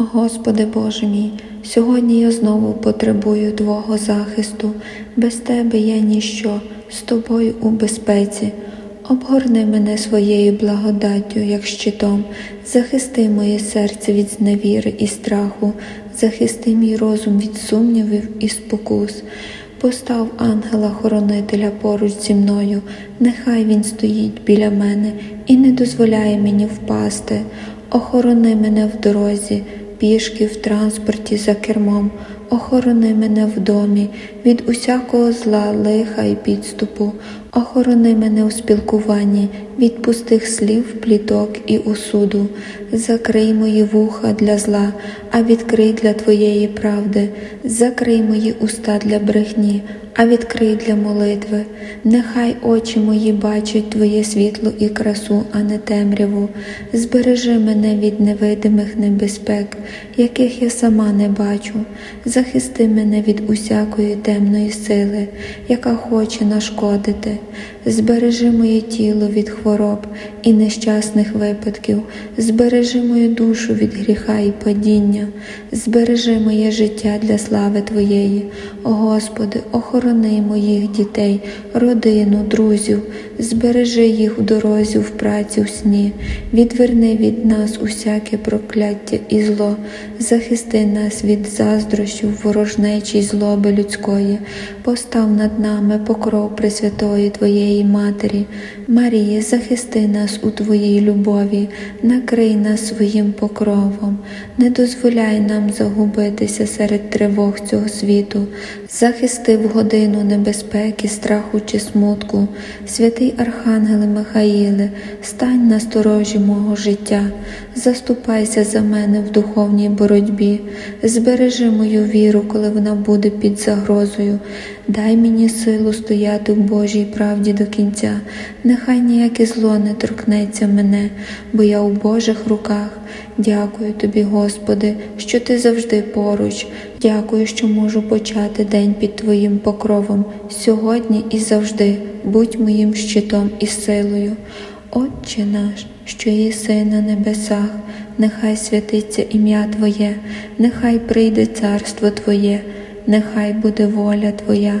Господи Боже мій, сьогодні я знову потребую Твого захисту, без Тебе я ніщо, з Тобою у безпеці. Обгорни мене своєю благодаттю, як щитом, захисти моє серце від зневіри і страху, захисти мій розум від сумнівів і спокус. Постав ангела-хоронителя поруч зі мною, нехай він стоїть біля мене і не дозволяє мені впасти. Охорони мене в дорозі, пішки в транспорті за кермом, охорони мене в домі від усякого зла, лиха і підступу, охорони мене у спілкуванні від пустих слів, пліток і осуду, закрий мої вуха для зла, а відкрий для Твоєї правди, закрий мої уста для брехні, а відкрий для молитви. Нехай очі мої бачать Твоє світло і красу, а не темряву. Збережи мене від невидимих небезпек, яких я сама не бачу. Захисти мене від усякої темної сили, яка хоче нашкодити. Збережи моє тіло від хвороб і нещасних випадків, збережи мою душу від гріха і падіння, збережи моє життя для слави Твоєї. О Господи, охорони моїх дітей, родину, друзів, збережи їх в дорозі, в праці, в сні, відверни від нас усяке прокляття і зло, захисти нас від заздрощів, ворожнечі й злоби людської, постав над нами покров Пресвятої Твоєї Матері. Марія, захисти нас у Твоїй любові, накрий нас своїм покровом, не дозволяй нам загубитися серед тривог цього світу, захисти в годину небезпеки, страху чи смутку, святий Архангеле Михаїле, стань на сторожі мого життя, заступайся за мене в духовній боротьбі, збережи мою віру, коли вона буде під загрозою. Дай мені силу стояти в Божій правді до кінця, нехай ніяке зло не торкнеться мене, бо я у Божих руках. Дякую тобі, Господи, що ти завжди поруч. Дякую, що можу почати день під Твоїм покровом сьогодні і завжди. Будь моїм щитом і силою. Отче наш, що єси на небесах, нехай святиться ім'я Твоє, нехай прийде царство Твоє, нехай буде воля Твоя,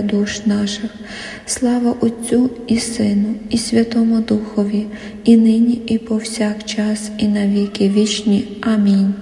душ наших. Слава Отцю і Сину, і Святому Духові, і нині, і повсякчас, і навіки вічні. Амінь.